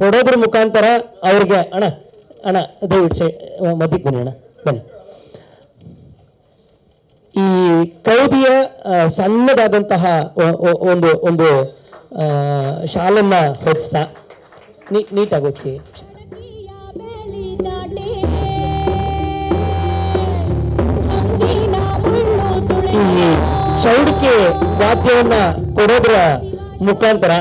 ಕೊಡೋದ್ರ ಮುಖಾಂತರ ಅವ್ರಿಗೆ, ಅಣ್ಣ ಅಣ್ಣ, ದಯವಿಟ್ಟು ಸೈ ಮಧ್ಯಕ್ಕೆ ಬನ್ನಿ, ಅಣ್ಣ, ಬನ್ನಿ. ಈ ಕೌದಿಯ ಸಣ್ಣದಾದಂತಹ ಒಂದು ಒಂದು ಶಾಲನ್ನ ಹೊದಿಸ್ತಾ ನೀ, ನೀಟಾಗಿ ಈ ಚೌಡಿಕೆ ವಾದ್ಯವನ್ನ ಕೊಡೋದ್ರ ಮುಖಾಂತರ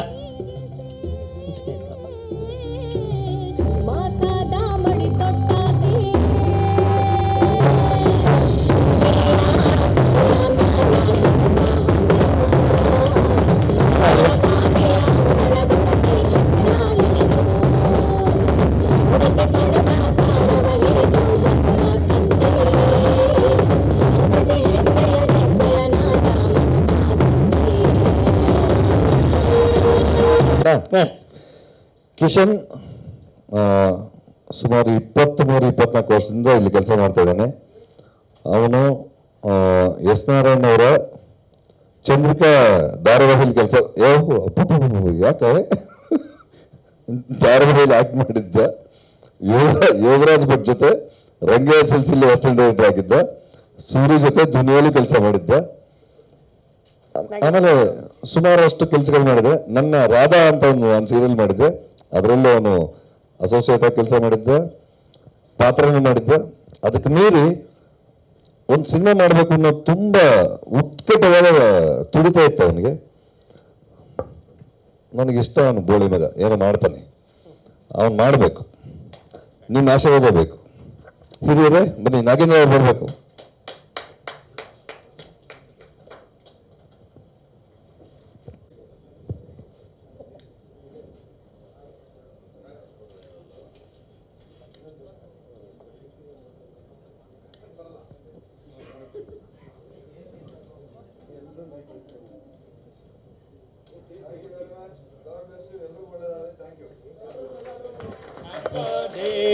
ಕಿಶನ್ ಸುಮಾರು ಇಪ್ಪತ್ತ್ಮೂರು ಇಪ್ಪತ್ನಾಲ್ಕು ವರ್ಷದಿಂದ ಇಲ್ಲಿ ಕೆಲಸ ಮಾಡ್ತಾ ಇದ್ದಾನೆ. ಅವನು ಎಸ್ ನಾರಾಯಣ ಅವರ ಚಂದ್ರಿಕಾ ಧಾರಾವಾಹಿಲಿ ಕೆಲಸ ಯಾಕೆ? ಧಾರಾವಾಹಿಲಿ ಆಕ್ಟ್ ಮಾಡಿದ್ದ. ಯೋಗ, ಯೋಗರಾಜ್ ಭಟ್ ಜೊತೆ ರಂಗೇ ಸಿಲ್ಸಿಲಿ ಅಸಿಸ್ಟೆಂಟ್ ಡೈರೆಕ್ಟರ್ ಆಗಿದ್ದ. ಸೂರ್ಯ ಜೊತೆ ದುನಿಯಲ್ಲೂ ಕೆಲಸ ಮಾಡಿದ್ದ. ಆಮೇಲೆ ಸುಮಾರು ಅಷ್ಟು ಕೆಲಸಗಳು ಮಾಡಿದೆ. ನನ್ನ ರಾಧಾ ಅಂತ ಒಂದು ನಾನು ಸೀರಿಯಲ್ ಮಾಡಿದ್ದೆ ಅದರಲ್ಲೂ ಅವನು ಅಸೋಸಿಯೇಟ್ ಕೆಲಸ ಮಾಡಿದ್ದೆ, ಪಾತ್ರನೂ ಮಾಡಿದ್ದೆ. ಅದಕ್ಕೆ ಮೀರಿ ಒಂದು ಸಿನಿಮಾ ಮಾಡಬೇಕು ಅನ್ನೋ ತುಂಬ ಉತ್ಕಟವಾದ ತುಡಿತ ಇತ್ತು ಅವನಿಗೆ. ನನಗಿಷ್ಟ ಅವನು ಬೋಳಿ ಮಗ, ಏನೋ ಮಾಡ್ತಾನೆ. ಅವನು ಮಾಡಬೇಕು. ನಿಮ್ಮ ಆಶೀರ್ವಾದ ಬೇಕು. ಹಿರಿಯರೇ, ಬನ್ನಿ, ನಾಗೇಂದ್ರ ಅವ್ರು ಬರಬೇಕು.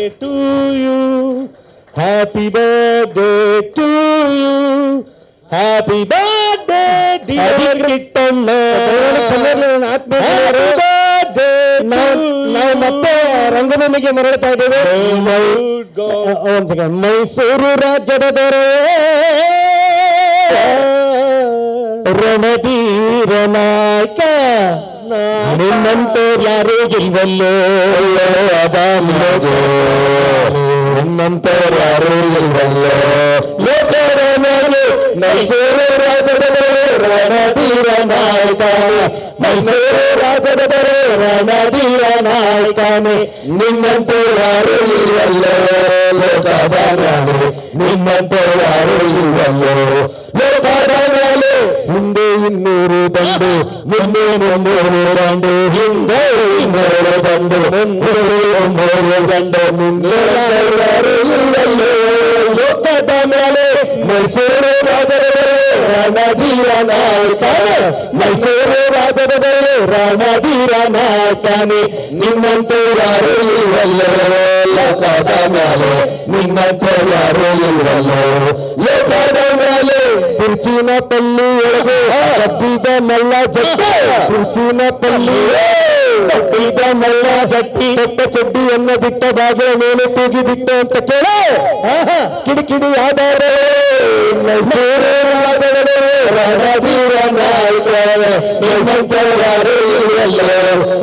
birthday to you. Happy birthday to you. Happy birthday, dear Kittಣ್ಣ. Happy birthday ನಾವು ನಾವು ಮತ್ತೆ ರಂಗಭೂಮಿಗೆ ಮರಳ್ತಾ ಇದ್ದೇವೆ ಒಂದು ಸೆಕೆಂಡ್ ಮೈಸೂರು ರಾಜ್ಯದ ದೊರೆ ರಣಧೀರ ನಾಯಕ ನಿನ್ನಂತೂ ಯಾರೂ ಗೆಲ್ವಲ್ಲೋ ಅದಾಮಿಯದು ನಿನ್ನಂತವ್ರು ಯಾರೂ ಇಲ್ವಲ್ಲೋ ಲೋಕದ ಮೇಲೆ ಮೈಸೂರು ರಾಜದ ರಣಧೀರ ನಾಯಕ ಮೈಸೂರು ರಾಜದ ರಣಧೀರ ನಾಯಕನೇ ನಿನ್ನಂತವ್ರು ಯಾರೂ ಇಲ್ವಲ್ಲೋ ಲೋಕದ ಮೇಲೆ ನಿನ್ನಂತವ್ರು ಯಾರೂ ಇಲ್ವಲ್ಲೋ ಲೋಕದ ಮೇಲೆ ಹಿಂದೆ ಇನ್ನೂರು ಬಂದು ಮುಂದೆ ಮುನ್ನೂರು ಬಂದು ಹಿಂದೆ ಇನ್ನೂರು ಬಂದು ಮುಂದೆ ಮುನ್ನೂರು ಬಂದು ಮುಂದೆ ಯಾರು ಇಲ್ಲವಲ್ಲೋ ಲೋಕದ ಮೇಲೆ ಮೈಸೂರು ರಾಜರ ರಣಧೀರ ನಾಯಕ ಮೈಸೂರು ರಾಜರ ರಣಧೀರ ನಾಯಕನೇ ನಿನ್ನಂತೂ ಯಾರು ಇಲ್ವಲ್ಲೋ ಲೋಕದ ಮೇಲೆ ನಿನ್ನಂತೂ ಯಾರು ಇಲ್ವಲ್ಲೋ ಲೋಕದ ಮೇಲೆ ಕುರ್ಚಿನ ಪಲ್ಲಿ ಒಳಗೆ ಕಬ್ಬಿದ ಮಲ್ಲ ಜಟ್ಟಿ ಕುರ್ಚಿನ ಪಲ್ಲಿ ಕಬ್ಬಿದ ಮಲ್ಲ ಜಟ್ಟಿ ಕೆಟ್ಟ ಚಡ್ಡಿಯನ್ನ ಬಿಟ್ಟ ಬಾಗಿಲ ಮೇಲೆ ತೂಗಿ ಬಿಟ್ಟ ಅಂತ ಕೇಳ ಕಿಡಿಕಿಡಿ ಆಧಾರ ಮೈಸೂರು ರಾಜಗಳು ರಣಧೀರ ನಾಯಕ ನಿಮ್ಮಂತವರಾರು ಇಲ್ವಲ್ಲೋ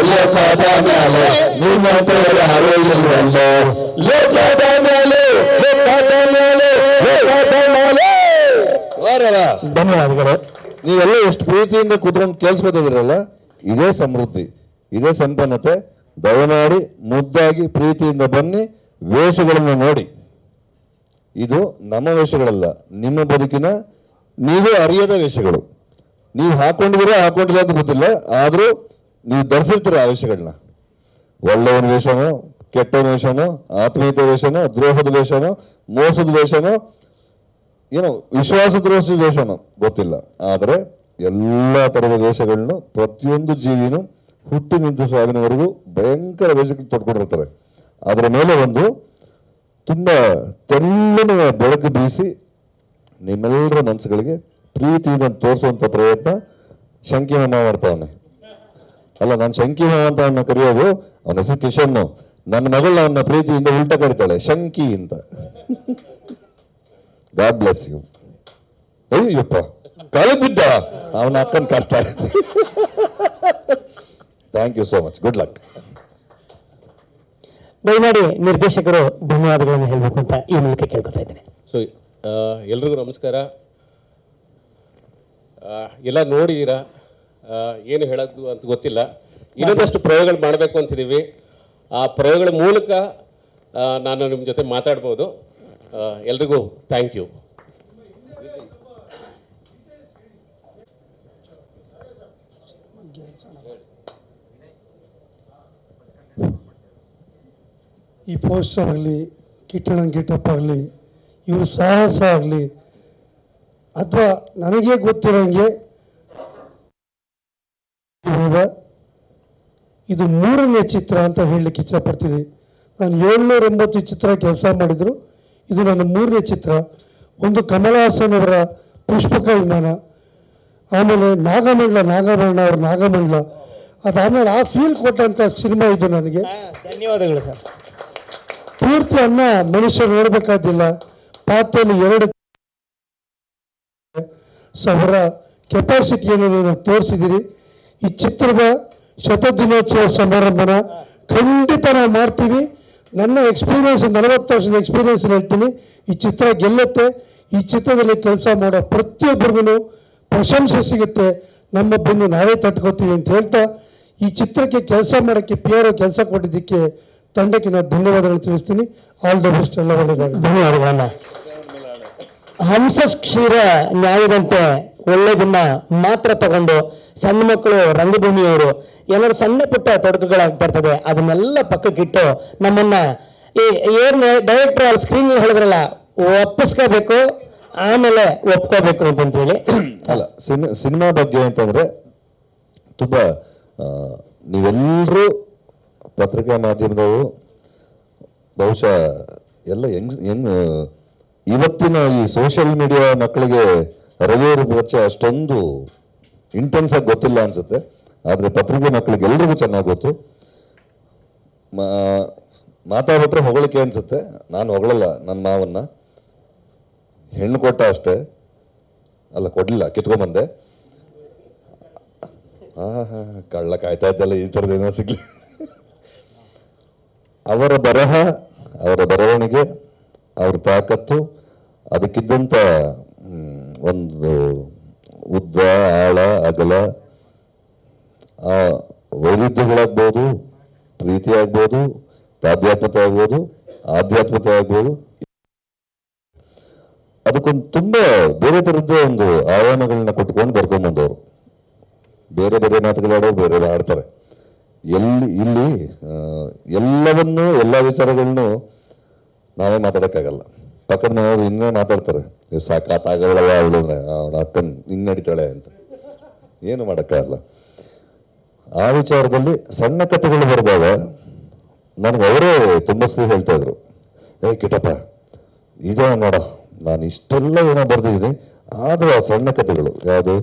ಲೋಕದ ಮೇಲೆ ನಿಮ್ಮಂತವರಾರು ಇಲ್ವಲ್ಲೋ ಲೋಕದ ಮೇಲೆ ಲೋಕದ ಮೇಲೆ ಲೋಕದ ಮೇಲೆ ಧನ್ಯವಾದಗಳು ನೀವೆಲ್ಲ ಎಷ್ಟು ಪ್ರೀತಿಯಿಂದ ಕುತ್ಕೊಂಡು ಕೇಳಿಸ್ಕೊತಿದ್ದೀರಲ್ಲ ಇದೇ ಸಮೃದ್ಧಿ, ಇದೇ ಸಂಪನ್ನತೆ. ದಯಮಾಡಿ ಮುದ್ದಾಗಿ ಪ್ರೀತಿಯಿಂದ ಬನ್ನಿ, ವೇಷಗಳನ್ನು ನೋಡಿ. ಇದು ನಮ್ಮ ವೇಷಗಳಲ್ಲ, ನಿಮ್ಮ ಬದುಕಿನ ನೀವೇ ಅರಿಯದ ವೇಷಗಳು. ನೀವು ಹಾಕೊಂಡಿದ್ದೀರಾ, ಹಾಕೊಂಡಿಲ್ಲ ಅಂತ ಗೊತ್ತಿಲ್ಲ, ಆದರೂ ನೀವು ಧರಿಸಿರ್ತೀರ ಆ ವೇಷಗಳನ್ನ. ಒಳ್ಳೆಯವನ ವೇಷನೋ, ಕೆಟ್ಟವನ ವೇಷನೋ, ಆತ್ಮೀಯತೆ ವೇಷನೋ, ದ್ರೋಹದ ವೇಷನೋ, ಮೋಸದ ವೇಷನೋ ಏನೋ ವಿಶ್ವಾಸ ದ್ರೋಹದ ದೇಶನು ಗೊತ್ತಿಲ್ಲ. ಆದರೆ ಎಲ್ಲ ಥರದ ದೇಶಗಳನ್ನು ಪ್ರತಿಯೊಂದು ಜೀವಿನೂ ಹುಟ್ಟಿನಿಂದ ಸಾವಿನವರೆಗೂ ಭಯಂಕರ ವೇಷಕ್ಕೆ ತೊಡ್ಕೊಂಡಿರ್ತಾರೆ. ಅದರ ಮೇಲೆ ಒಂದು ತುಂಬ ತೆಳ್ಳನೆ ಬೆಳಕು ಬೀಸಿ ನಿಮ್ಮೆಲ್ಲರ ಮನಸ್ಸುಗಳಿಗೆ ಪ್ರೀತಿಯಿಂದ ತೋರಿಸುವಂಥ ಪ್ರಯತ್ನ ಶಂಕಿಮಮ್ಮ ಮಾಡ್ತಾವನೆ. ಅಲ್ಲ, ನಾನು ಶಂಕಿ ಮಾವ ಅಂತ ಅವನ್ನ ಕರೆಯೋದು ಅವನ ಹೆಸರು ಕಿಶನ್ ನನ್ನ ಮಗಳ ಅವನ ಪ್ರೀತಿಯಿಂದ ಉಲ್ಟ ಕರಿತಾಳೆ ಶಂಕಿ ಅಂತ. ಗಾಡ್ ಬ್ಲೆಸ್ ಯು ಅಯ್ಯಪ್ಪ ಕಾಲಿಗೆ ಬಿದ್ದ ಅವನ ಅಕ್ಕನ ಕಷ್ಟ thank you so much good luck ದಯಮಾಡಿ ನಿರ್ದೇಶಕರು ಧನ್ಯವಾದಗಳನ್ನು ಹೇಳಬೇಕು ಅಂತ ಈ ಮೂಲಕ ಕೇಳ್ಕೊತಾ ಇದ್ದೇನೆ. ಸೊ ಎಲ್ರಿಗೂ ನಮಸ್ಕಾರ. ಎಲ್ಲ ನೋಡಿದ್ದೀರಾ ಏನು ಹೇಳೋದು ಅಂತ ಗೊತ್ತಿಲ್ಲ. ಇನ್ನೊಂದಷ್ಟು ಪ್ರಯೋಗಗಳು ಮಾಡಬೇಕು ಅಂತಿದ್ದೀವಿ. ಆ ಪ್ರಯೋಗಗಳ ಮೂಲಕ ನಾನು ನಿಮ್ಮ ಜೊತೆ ಮಾತಾಡ್ಬೋದು. ಎಲ್ರಿಗೂ ಥ್ಯಾಂಕ್ ಯು ಈ ಪೋಸ್ಟ್ ಆಗಲಿ ಕಿಟ್ಟಣ ಗಿಟ್ಟಪ್ಪ ಆಗಲಿ, ಇವರು ಸಾಹಸ ಆಗಲಿ, ಅಥವಾ ನನಗೆ ಗೊತ್ತಿರೋಂಗೆ ಇದು ಮೂರನೇ ಚಿತ್ರ ಅಂತ ಹೇಳಲಿಕ್ಕೆ ಇಷ್ಟಪಡ್ತೀನಿ ನಾನು ಏಳ್ನೂರ ಎಂಬತ್ತು ಚಿತ್ರ ಕೆಲಸ ಮಾಡಿದ್ರು. ಇದು ನನ್ನ ಮೂರನೇ ಚಿತ್ರ. ಒಂದು ಕಮಲ ಹಾಸನ್ ಅವರ ಪುಷ್ಪಕ ವಿಮಾನ. ಆಮೇಲೆ ನಾಗಮಂಡಲ ನಾಗಮಣ್ಣ ಅವ್ರ ನಾಗಮಂಡಲ ಅದಾದಮೇಲೆ ಆ ಫೀಲ್ ಕೊಟ್ಟಂಥ ಸಿನಿಮಾ ಇದು ನನಗೆ. ಧನ್ಯವಾದಗಳು ಸರ್. ಪೂರ್ತಿ ಅನ್ನ ಮನುಷ್ಯ ನೋಡಬೇಕಾದಿಲ್ಲ. ಪಾತ್ರೆಯಲ್ಲಿ ಎರಡು ಸಾವಿರ ಕೆಪಾಸಿಟಿಯನ್ನು ನೀವು ತೋರಿಸಿದ್ದೀರಿ. ಈ ಚಿತ್ರದ ಶತದಿನೋತ್ಸವ ಸಮಾರಂಭನ ಖಂಡಿತ ನಾವು ಮಾಡ್ತೀವಿ ನನ್ನ ಎಕ್ಸ್ಪೀರಿಯನ್ಸ್ ನಲವತ್ತು ವರ್ಷದ ಎಕ್ಸ್ಪೀರಿಯನ್ಸ್ ಹೇಳ್ತೀನಿ. ಈ ಚಿತ್ರ ಗೆಲ್ಲುತ್ತೆ. ಈ ಚಿತ್ರದಲ್ಲಿ ಕೆಲಸ ಮಾಡೋ ಪ್ರತಿಯೊಬ್ಬರಿಗೂ ಪ್ರಶಂಸೆ ಸಿಗುತ್ತೆ. ನಮ್ಮ ಬಂದು ನಾವೇ ತಟ್ಕೋತೀವಿ ಅಂತ ಹೇಳ್ತಾ, ಈ ಚಿತ್ರಕ್ಕೆ ಕೆಲಸ ಮಾಡೋಕ್ಕೆ ಪಿ ಆರ್ ಕೆಲಸ ಕೊಟ್ಟಿದ್ದಕ್ಕೆ ತಂಡಕ್ಕೆ ನಾನು ಧನ್ಯವಾದಗಳು ತಿಳಿಸ್ತೀನಿ. ಆಲ್ ದ ಬೆಸ್ಟ್ ಎಲ್ಲ ಒಳ್ಳೆಯದಾಗ ಧನ್ಯವಾದಗಳನ್ನ. ಹಂಸ ಕ್ಷೀರ ನ್ಯಾಯದಂತೆ ಒಳ್ಳೆದನ್ನ ಮಾತ್ರ ತಗೊಂಡು ಸಣ್ಣ ಮಕ್ಕಳು ರಂಗಭೂಮಿಯವರು ಏನಾದ್ರು ಸಣ್ಣ ಪುಟ್ಟ ತೊಡಕುಗಳಾಗ್ತಾ ಇರ್ತದೆ ಅದನ್ನೆಲ್ಲ ಪಕ್ಕಕ್ಕಿಟ್ಟು ನಮ್ಮನ್ನ ಈ ಏನ್ ಡೈರೆಕ್ಟರ್ ಅಲ್ಲಿ ಸ್ಕ್ರೀನ್ ಹೇಳಿದ್ರಲ್ಲ, ಒಪ್ಪಿಸ್ಕೋಬೇಕು, ಆಮೇಲೆ ಒಪ್ಕೋಬೇಕು ಅಂತಂತೇಳಿ. ಅಲ್ಲ, ಸಿನ್, ಸಿನಿಮಾ ಬಗ್ಗೆ ಅಂತಂದ್ರೆ ತುಂಬಾ ನೀವೆಲ್ಲರೂ ಪತ್ರಿಕಾ ಮಾಧ್ಯಮದವರು ಬಹುಶಃ ಎಲ್ಲ ಹೆಂಗ್ ಹೆಂಗ್ ಇವತ್ತಿನ ಈ ಸೋಷಿಯಲ್ ಮೀಡಿಯಾ ಮಕ್ಕಳಿಗೆ ರವಿಯವ್ರ ಪರಿಚಯ ಅಷ್ಟೊಂದು ಇಂಟೆನ್ಸ್ ಆಗಿ ಗೊತ್ತಿಲ್ಲ ಅನ್ಸುತ್ತೆ. ಆದ್ರೆ ಪತ್ರಿಕೆ ಮಕ್ಕಳಿಗೆ ಎಲ್ರಿಗೂ ಚೆನ್ನಾಗಿ ಗೊತ್ತು. ಮಾತಾಡ್ಬಿಟ್ರೆ ಹೊಗಳಿಕೆ ಅನ್ಸುತ್ತೆ. ನಾನು ಹೊಗಳಲ್ಲ ನನ್ನ ಮಾವನ್ನ. ಹೆಣ್ಣು ಕೊಟ್ಟ ಅಷ್ಟೇ. ಅಲ್ಲ, ಕೊಡ್ಲಿಲ್ಲ, ಕಿತ್ಕೊಂಬಂದೆ. ಹಾ ಹಾ ಕಳ್ಳ ಕಾಯ್ತಾ ಇದ್ದಲ್ಲ, ಈ ಥರದ ಏನೋ ಸಿಗ್ಲಿ. ಅವರ ಬರಹ, ಅವರ ಬರವಣಿಗೆ, ಅವ್ರ ತಾಕತ್ತು ಅದಕ್ಕಿದ್ದಂಥ ಒಂದು ಉದ್ದ, ಆಳ, ಅಗಲ, ಆ ವೈವಿಧ್ಯಗಳಾಗ್ಬೋದು ಪ್ರೀತಿ ಆಗ್ಬೋದು ತಾಧ್ಯಾತ್ಮತೆ ಆಗ್ಬೋದು ಆಧ್ಯಾತ್ಮತೆ ಆಗ್ಬೋದು ಅದಕ್ಕೊಂದು ತುಂಬ ಬೇರೆ ಥರದ್ದೇ ಒಂದು ಆಯಾಮಗಳನ್ನ ಕೊಟ್ಕೊಂಡು ಬರ್ಕೊಂಬಂದವರು ಬೇರೆ ಬೇರೆ ಮಾತುಗಳಾಡೋ ಬೇರೆ ಆಡ್ತಾರೆ. ಎಲ್ಲಿ, ಇಲ್ಲಿ ಎಲ್ಲವನ್ನೂ, ಎಲ್ಲ ವಿಚಾರಗಳನ್ನು ನಾವೇ ಮಾತಾಡೋಕ್ಕಾಗಲ್ಲ. ಪಕ್ಕದ ಮನೆಯವರು ಇನ್ನೇ ಮಾತಾಡ್ತಾರೆ ಸಾಕಾತಾಗಲ್ಲ ಅವಳು ಅಂದ್ರೆ ಅವನ ಅಕ್ಕನ್ ಹಿಂಗ್ ನಡೀತಾಳೆ ಅಂತ. ಏನು ಮಾಡೋಕ್ಕಾಗಲ್ಲ ಆ ವಿಚಾರದಲ್ಲಿ ಸಣ್ಣ ಕಥೆಗಳು ಬರೆದಾಗ ನನಗೆ ಅವರೇ ತುಂಬ ಸಲ ಹೇಳ್ತಾ ಇದ್ರು. ಏ ಕಿಟಪ್ಪ ಇದೆ ನೋಡ, ನಾನು ಇಷ್ಟೆಲ್ಲ ಏನೋ ಬರೆದಿದ್ದೀನಿ, ಆದರೂ ಆ ಸಣ್ಣ ಕಥೆಗಳು ಯಾವುದು?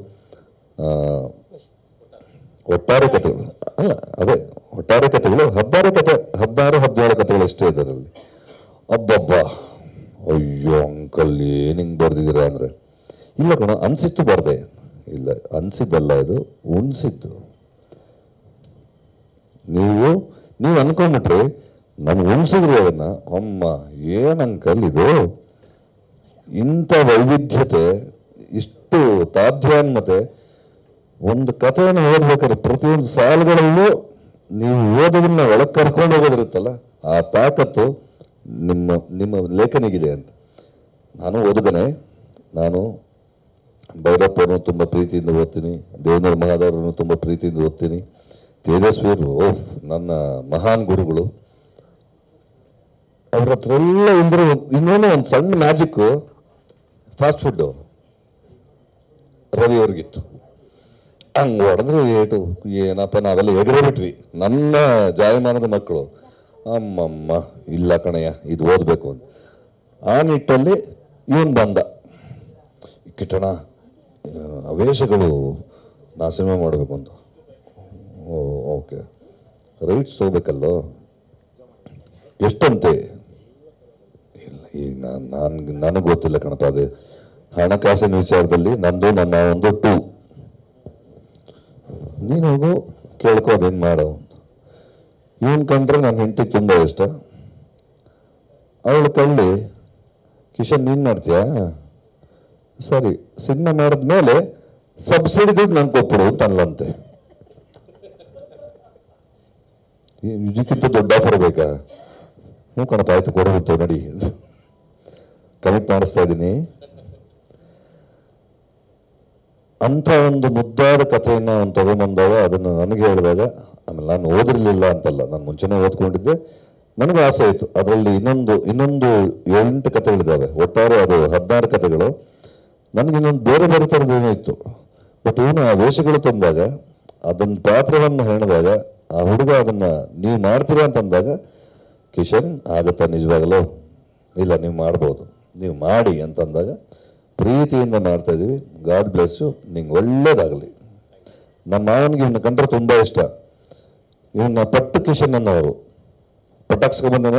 ಒಟ್ಟಾರೆ ಕಥೆಗಳು ಅಲ್ಲ, ಅದೇ, ಒಟ್ಟಾರೆ ಕಥೆಗಳು ಹದಿನಾರು ಕತೆ, ಹದಿನಾರು, ಹದಿನೇಳು ಕಥೆಗಳು ಅಷ್ಟೇ ಇದರಲ್ಲಿ ಅಬ್ಬಬ್ಬ. ಅಯ್ಯೋ ಅಂಕಲ್, ಏನು ಹಿಂಗೆ ಬರ್ದಿದ್ದೀರಾ ಅಂದರೆ? ಇಲ್ಲ ಕಣ, ಅನ್ಸಿತ್ತು ಬರ್ದೆ. ಇಲ್ಲ, ಅನ್ಸಿದ್ದಲ್ಲ ಇದು ಉಣ್ಸಿದ್ದು ನೀವು ನೀವು ಅನ್ಕೊಂಬಿಟ್ರಿ ನಾನು ಉಣ್ಸಿದ್ರಿ ಅದನ್ನ. ಅಮ್ಮ, ಏನು ಅಂಕಲ್ ಇದು? ಇಂಥ ವೈವಿಧ್ಯತೆ, ಇಷ್ಟು ತಾಧ್ಯಾನ್ಮತೆ ಒಂದು ಕಥೆಯನ್ನು ಓದ್ಬೇಕಾದ್ರೆ ಪ್ರತಿಯೊಂದು ಸಾಲುಗಳಲ್ಲೂ ನೀವು ಓದೋದನ್ನ ಒಳಗೆ ಕರ್ಕೊಂಡು ಹೋಗೋದಿರುತ್ತಲ್ಲ, ಆ ತಾಕತ್ತು ನಿಮ್ಮ ನಿಮ್ಮ ಲೇಖನಿಗಿದೆ ಅಂತ. ನಾನು ಓದುಗನೆ. ನಾನು ಭೈರಪ್ಪನೂ ತುಂಬ ಪ್ರೀತಿಯಿಂದ ಓದ್ತೀನಿ. ದೇವೇಂದ್ರ ಮಹಾದೇವರನ್ನು ತುಂಬ ಪ್ರೀತಿಯಿಂದ ಓದ್ತೀನಿ. ತೇಜಸ್ವಿಯರು ಓಫ್ ನನ್ನ ಮಹಾನ್ ಗುರುಗಳು. ಅವ್ರ ಹತ್ರ ಎಲ್ಲ ಇಂದ್ರ ಇನ್ನೇನೋ ಒಂದು ಸಣ್ಣ ಮ್ಯಾಜಿಕ್ಕು ಫಾಸ್ಟ್ ಫುಡ್ಡು ರವಿ ಅವ್ರಿಗಿತ್ತು. ಹಂಗೆ ಹೊಡೆದ್ರು ಏಟು, ಏನಪ್ಪ, ನಾವೆಲ್ಲ ಎಗರೇ ಬಿಟ್ವಿ. ನನ್ನ ಜಾಯಮಾನದ ಮಕ್ಕಳು. ಅಮ್ಮಮ್ಮ, ಇಲ್ಲ ಕಣಯ್ಯ, ಇದು ಓದಬೇಕು ಅಂತ. ಆ ನಿಟ್ಟಲ್ಲಿ ಇವನ್ ಬಂದ. ಕಿಟ್ಟಣ ಅವೇಶಗಳು ನಾ ಸಿನಿಮಾ ಮಾಡಬೇಕು ಅಂತ. Oh, okay. ರೈಟ್ಸ್ ತೊಗೋಬೇಕಲ್ಲೋ? ಎಷ್ಟಂತೆ? ಇಲ್ಲ, ಈಗ ನಾನು ನಾನು ನನಗೆ ಗೊತ್ತಿಲ್ಲ ಕಣಪ್ಪ, ಅದು ಹಣಕಾಸಿನ ವಿಚಾರದಲ್ಲಿ ನಂದು, ನನ್ನ ಒಂದು ಟೂ. ನೀನು ಹೋಗು, ಕೇಳ್ಕೊ, ಅದೇನು ಮಾಡೋ. ಇವನ್ ಕಂಡ್ರೆ ನನ್ನ ಹೆಂಡತಿ ತುಂಬ ಇಷ್ಟ. ಅವಳು ಕಳ್ಳಿ, ಕಿಶನ್ ನೀನು ಮಾಡ್ತೀಯಾ ಸರಿ, ಸಿನಿಮಾ ಮಾಡಿದ್ಮೇಲೆ ಸಬ್ಸಿಡಿ ದುಡ್ಡು ನಂಗೆ ಕೊಟ್ಬಿಡು ಅಂತ ಅನ್ಲಂತೆ. ಈ- ಇದಕ್ಕಿಂತ ದೊಡ್ಡ ಆಫರ್ ಬೇಕಾ? ಹ್ಞೂ ಕಣಪ್ಪ, ಆಯ್ತು ಕೊಡಬೇಕು ನಡಿ. ಕಮಿಟ್ ಮಾಡಿಸ್ತಾ ಇದ್ದೀನಿ ಅಂಥ ಒಂದು ಮುದ್ದಾದ ಕಥೆಯನ್ನು ಅವನು ತಗೊಂಬಂದಾಗ ಅದನ್ನು ನನಗೆ ಹೇಳಿದಾಗ ಆಮೇಲೆ ನಾನು ಓದಿರಲಿಲ್ಲ ಅಂತಲ್ಲ, ನಾನು ಮುಂಚೆನೇ ಓದ್ಕೊಂಡಿದ್ದೆ. ನನಗೂ ಆಸೆ ಆಯಿತು. ಅದರಲ್ಲಿ ಇನ್ನೊಂದು ಇನ್ನೊಂದು ಏಳೆಂಟು ಕಥೆಗಳಿದ್ದಾವೆ ಒಟ್ಟಾರೆ ಅದು ಹದಿನಾರು ಕಥೆಗಳು. ನನಗೆ ಇನ್ನೊಂದು ಬೇರೆ ಬೇರೆ ಥರದ್ದೇನೋ ಇತ್ತು. ಬಟ್ ಏನು ಆ ವೇಷಗಳು ತಂದಾಗ ಅದನ್ನ ಪಾತ್ರವನ್ನು ಹೇಳಿದಾಗ ಆ ಹುಡುಗ ಅದನ್ನ ನೀವು ಮಾಡ್ತೀರಾ ಅಂತಂದಾಗ ಕಿಶನ್, ಆಗುತ್ತಾ, ನಿಜವಾಗಲೂ. ಇಲ್ಲ, ನೀವು ಮಾಡ್ಬೋದು. ನೀವು ಮಾಡಿ ಅಂತಂದಾಗ ಪ್ರೀತಿಯಿಂದ ಮಾಡ್ತಾ ಇದ್ದೀವಿ ಗಾಡ್ ಬ್ಲೆಸ್ಸು ನಿಂಗೆ ಒಳ್ಳೇದಾಗಲಿ. ನಮ್ಮ ಮಾವನಿಗೆ ಇವನ್ನ ಕಂಡ್ರೆ ತುಂಬ ಇಷ್ಟ. ಇವನ್ನ ಪಟ್ಟು ಕಿಶನ್ ಅನ್ನೋರು. ಪಟಾಕ್ಸ್ಕೊಂಬಂದನ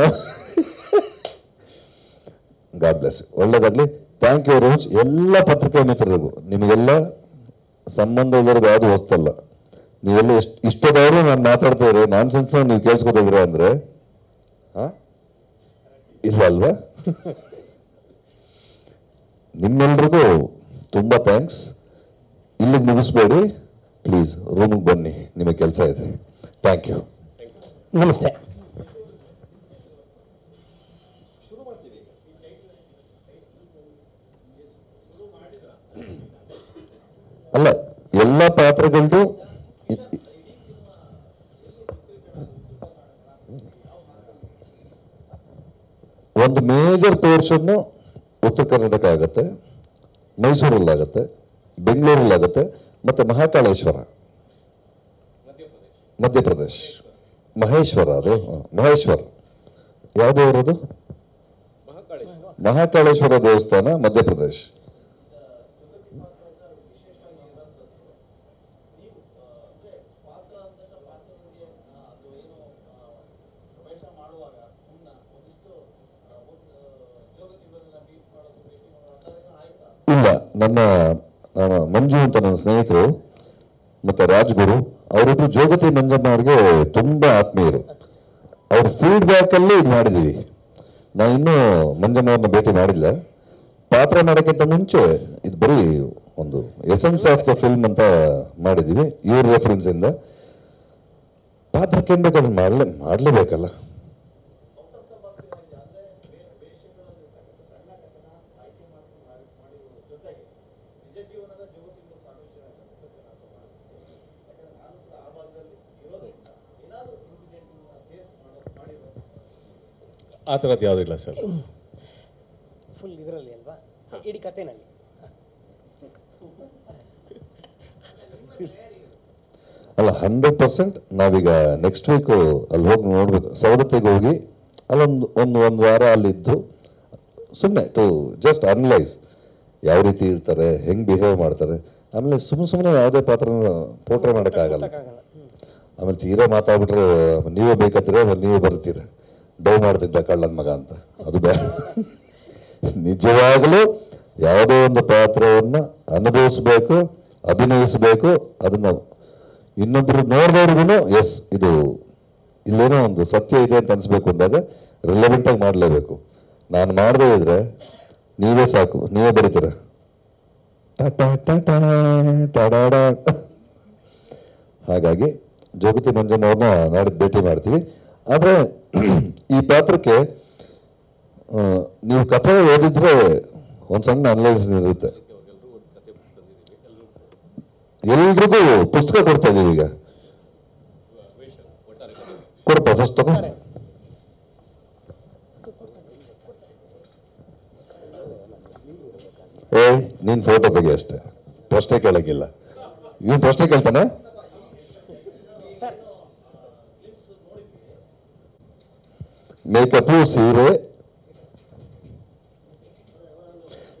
ಗಾಡ್ ಬ್ಲೆಸ್ ಒಳ್ಳೇದಾಗಲಿ. ಥ್ಯಾಂಕ್ ಯು ರೋಜ್ ಎಲ್ಲ ಪತ್ರಿಕಾ ಮಿತ್ರರಿಗೂ ನಿಮಗೆಲ್ಲ ಸಂಬಂಧ ಇಲ್ಲದ ಯಾವುದು ಹೊಸ್ತಲ್ಲ. ನೀವೆಲ್ಲ ಎಷ್ಟು ಇಷ್ಟದವರು ನಾನು ಮಾತಾಡ್ತಾ ಇದ್ರೆ ನಾನ್ ಸೆನ್ಸ್ ನೀವು ಕೇಳಿಸ್ಕೊತಾ ಇದ್ದೀರಾ ಅಂದ್ರೆ? ಹಾ? ಇಲ್ಲ ಅಲ್ವಾ? ನಿಮ್ಮೆಲ್ರಿಗೂ ತುಂಬ ಥ್ಯಾಂಕ್ಸ್ ಇಲ್ಲಿಗೆ ಮುಗಿಸ್ಬೇಡಿ. ಪ್ಲೀಸ್ ರೂಮಿಗೆ ಬನ್ನಿ. ನಿಮಗೆ ಕೆಲಸ ಇದೆ. ಥ್ಯಾಂಕ್ ಯು ನಮಸ್ತೆ. ಅಲ್ಲ ಎಲ್ಲ ಪಾತ್ರಗಳದ್ದು ಒಂದು ಮೇಜರ್ ಪೋರ್ಷನ್ನು ಉತ್ತರ ಕರ್ನಾಟಕ ಆಗುತ್ತೆ ಮೈಸೂರಲ್ಲಾಗತ್ತೆ ಬೆಂಗಳೂರಲ್ಲಾಗತ್ತೆ ಮತ್ತೆ ಮಹಾಕಾಳೇಶ್ವರ. ಮಧ್ಯಪ್ರದೇಶ್. ಮಹೇಶ್ವರ ಅದು. ಮಹೇಶ್ವರ್. ಯಾವುದು ಅವರದು ಮಹಾಕಾಳೇಶ್ವರ ದೇವಸ್ಥಾನ, ಮಧ್ಯಪ್ರದೇಶ್. ಇಲ್ಲ ನಮ್ಮ ಮಂಜು ಅಂತ ನನ್ನ ಸ್ನೇಹಿತರು, ಮತ್ತೆ ರಾಜ್ಗುರು ಅವರಿಬ್ರು ಜೋಗತಿ ಮಂಜಮ್ಮ ಅವ್ರಿಗೆ ತುಂಬಾ ಆತ್ಮೀಯರು. ಅವ್ರ ಫೀಡ್ಬ್ಯಾಕ್ ಅಲ್ಲಿ ಇದು ಮಾಡಿದ್ದೀವಿ ನಾನು ಇನ್ನೂ ಮಂಜಮ್ಮ ಭೇಟಿ ಮಾಡಿಲ್ಲ. ಪಾತ್ರ ಮಾಡೋಕ್ಕಿಂತ ಮುಂಚೆ ಇದು ಬರೀ ಒಂದು ಎಸೆನ್ಸ್ ಆಫ್ ದ ಫಿಲ್ಮ್ ಅಂತ ಮಾಡಿದ್ದೀವಿ ಇವ್ರ ರೆಫರೆನ್ಸ್ ಇಂದ. ಪಾತ್ರಕ್ಕೆ ಏನು ಬೇಕಾದ್ರೆ ಮಾಡ್ಲೇ, ಮಾಡ್ಲೇಬೇಕಲ್ಲ. ಆ ಥರದ್ದು ಯಾವುದೂ ಇಲ್ಲ ಸರ್. ಫುಲ್ ಇದರಲ್ಲಿ ಅಲ್ವಾ? ಇಡೀ ಕಥೆನಲ್ಲಿ. ಅಲ್ಲ ಹಂಡ್ರೆಡ್ ಪರ್ಸೆಂಟ್ ನಾವೀಗ ನೆಕ್ಸ್ಟ್ ವೀಕು ಅಲ್ಲಿ ಹೋಗಿ ನೋಡ್ಬೇಕು. ಸವದತ್ತಿಗೆ ಹೋಗಿ ಅಲ್ಲೊಂದು ಒಂದು ಒಂದು ವಾರ ಅಲ್ಲಿದ್ದು ಸುಮ್ಮನೆ ಟು ಜಸ್ಟ್ ಅನಲೈಸ್ ಯಾವ ರೀತಿ ಇರ್ತಾರೆ ಹೆಂಗೆ ಬಿಹೇವ್ ಮಾಡ್ತಾರೆ. ಆಮೇಲೆ ಸುಮ್ಮನೆ ಸುಮ್ಮನೆ ಯಾವುದೇ ಪಾತ್ರನ ಪೋಟ್ರೆ ಮಾಡೋಕ್ಕಾಗಲ್ಲ. ಆಮೇಲೆ ತೀರಾ ಮಾತಾಡ್ಬಿಟ್ರೆ ನೀವೇ ಬೇಕಾದ್ರೆ ಆಮೇಲೆ ನೀವೇ ಬರ್ತೀರ? ಡೌ ಮಾಡ್ತಿದ್ದ ಕಳ್ಳನ ಮಗ ಅಂತ. ಅದು ಬೇಡ ನಿಜವಾಗಲೂ ಯಾವುದೋ ಒಂದು ಪಾತ್ರವನ್ನ ಅನುಭವಿಸಬೇಕು, ಅಭಿನಯಿಸಬೇಕು, ಅದನ್ನ ಇನ್ನೊಬ್ಬರು ನೋಡಿದವ್ರಿಗೂ ಎಸ್ ಇದು ಇಲ್ಲೇನೋ ಒಂದು ಸತ್ಯ ಇದೆ ಅಂತ ಅನಿಸ್ಬೇಕು ಅಂದಾಗ ರಿಲೆವೆಂಟ್ ಆಗಿ ಮಾಡಲೇಬೇಕು. ನಾನು ಮಾಡದೇ ಇದ್ರೆ ನೀವೇ ಸಾಕು, ನೀವೇ ಬರೀತೀರ. ಹಾಗಾಗಿ ಜೋಗತಿ ಮಂಜನವ್ರನ್ನ ನಾಡಿದ್ದು ಭೇಟಿ ಮಾಡ್ತೀವಿ. ಆದರೆ, ಈ ಪಾತ್ರಕ್ಕೆ ನೀವು ಕಥೆ ಓದಿದ್ರೆ ಒಂದು ಸಣ್ಣ ಅನಲೈಸ್ ಇರುತ್ತೆ. ಎಲ್ರಿಗೂ ಪುಸ್ತಕ ಕೊಡ್ತಾ ಇದ್ದೀವಿ ಈಗ. ಕೊಡಪ್ಪ ಪುಸ್ತಕ ಏ ನೀನ್ ಫೋಟೋ ತೆಗಿ ಅಷ್ಟೇ. ಪ್ರಶ್ನೆ ಕೇಳಂಗಿಲ್ಲ ನೀವು ಪ್ರಶ್ನೆ ಕೇಳ್ತಾನೆ? ಮೇಕಪ್ ಸೀರೆ.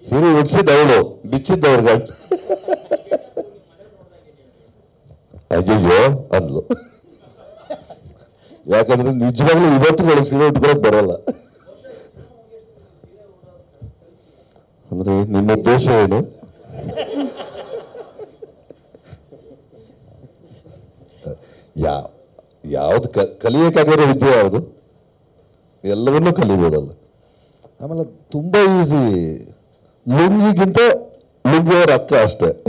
ಸೀರೆ ಉಡ್ಸಿದ್ದವಳು, ಬಿಚ್ಚಿದ್ದವ್ರಿಗೆ. ಅಯ್ಯಯ್ಯೋ, ಅಂದ್ಲು. ಯಾಕಂದ್ರೆ ನಿಜವಾಗ್ಲೂ ಇವತ್ತು ಒಳಗೆ ಸೀರೆ ಉಟ್ಕೊಳಕ್ ಬರಲ್ಲ. ಅಂದ್ರೆ ನಿಮ್ಮ ಉದ್ದೇಶ ಏನು? ಯಾ, ಯಾವ್ದು ಕಲಿಯಕ್ಕಾಗಿರೋ ವಿದ್ಯೆ ಯಾವುದು? ಎಲ್ಲವನ್ನೂ ಕಲಿಬೋದಲ್ಲ. ಆಮೇಲೆ ತುಂಬಾ ಈಸಿ ಲುಂಗಿಗಿಂತ ಲುಂಗಿಯವರ ಅಕ್ಕ ಅಷ್ಟೇ.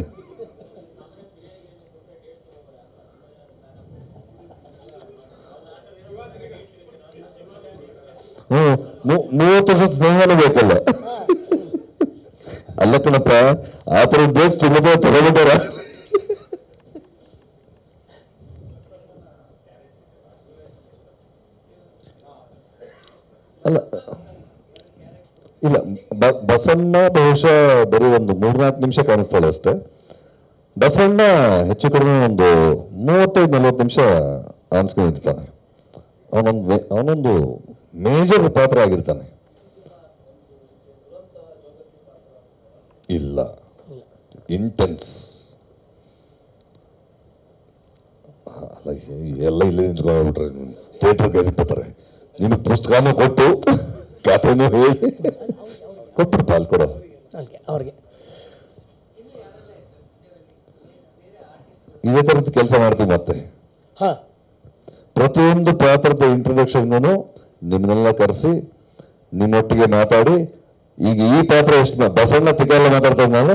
ಹ್ಮ್, ಮೂ- ಮೂವತ್ತು ವರ್ಷ ಸ್ನೇಹನೂ ಬೇಕಲ್ಲ. ಅಲ್ಲ ಕಣಪ್ಪ, ಆ ಥರ ಡೇಟ್ಸ್ ತುಂಬ ತಗೊಂಡಿದ್ದಾರ ಅಲ್ಲ, ಇಲ್ಲ ಬಸಣ್ಣ ಬಹುಶಃ ಬರೀ ಒಂದು ಮೂರ್ನಾಲ್ಕು ನಿಮಿಷ ಕಾಣಿಸ್ತಾಳೆ ಅಷ್ಟೇ. ಬಸಣ್ಣ ಹೆಚ್ಚು ಕಡಿಮೆ ಒಂದು ಮೂವತ್ತೈದು, ನಲವತ್ತು ನಿಮಿಷ ಅನ್ಸ್ಕೊಂಡಿರ್ತಾನೆ ಅವನೊಂದು ಅವನೊಂದು ಮೇಜರ್ ಪಾತ್ರ ಆಗಿರ್ತಾನೆ. ಇಲ್ಲ. ಇಂಟೆನ್ಸ್ ಅಲ್ಲ ಎಲ್ಲ ಇಲ್ಲಿ ನಿಂತ್ಕೊಂಡ್ಬಿಟ್ರೆ ಥಿಯೇಟರ್ ಕರಿಪತ್ತಾರೆ ನಿಮಗೆ ಪುಸ್ತಕನೂ ಕೊಟ್ಟು ಕಥೆನೂ ಹೇಳಿ. ಕೊಟ್ಬಿಟ್ಟು ಪಾಲ್ ಕೊಡೋ. ಅವ್ರಿಗೆ. ಇದೇ ಥರದ ಕೆಲಸ ಮಾಡ್ತೀವಿ ಮತ್ತೆ. ಹಾ. ಪ್ರತಿಯೊಂದು ಪಾತ್ರದ ಇಂಟ್ರೊಡಕ್ಷನ್ಗೂ ನಿಮ್ಮನ್ನೆಲ್ಲ ಕರೆಸಿ ನಿಮ್ಮೊಟ್ಟಿಗೆ ಮಾತಾಡಿ ಈಗ ಈ ಪಾತ್ರ ಎಷ್ಟು ಬಸವಣ್ಣ ತಿಕ್ಕೆಲ್ಲ ಮಾತಾಡ್ತಾ ಇದ್ನಲ್ಲ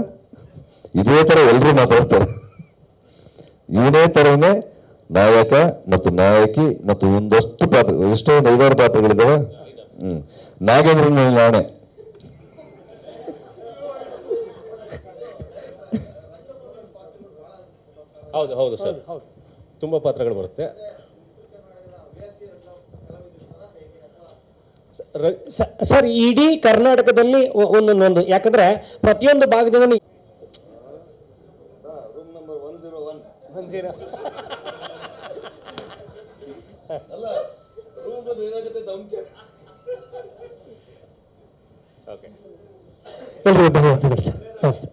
ಇದೇ ಥರ ಎಲ್ಲರೂ ಮಾತಾಡ್ತಾರೆ. ಇವನೇ ಥರನೇ ನಾಯಕ ಮತ್ತು ನಾಯಕಿ ಮತ್ತು ಒಂದಷ್ಟು ಪಾತ್ರ ಎಷ್ಟೋ ಒಂದು ಐದಾರು ಪಾತ್ರಗಳಿದ್ದಾವೆ? ಹ್ಮ್. ನಾಗೇಂದ್ರ ನಾಣೆ ಹೌದು ಹೌದು ಸರ್. ತುಂಬ ಪಾತ್ರಗಳು ಬರುತ್ತೆ. ಸರ್ ಇಡೀ ಕರ್ನಾಟಕದಲ್ಲಿ ಒಂದೊಂದೊಂದು ಯಾಕಂದ್ರೆ ಪ್ರತಿಯೊಂದು ಭಾಗದಿಂದ ಓಕೆ ಎಲ್ರಿಗೂ ಧನ್ಯವಾದಗಳು ಸರ್ ನಮಸ್ತೆ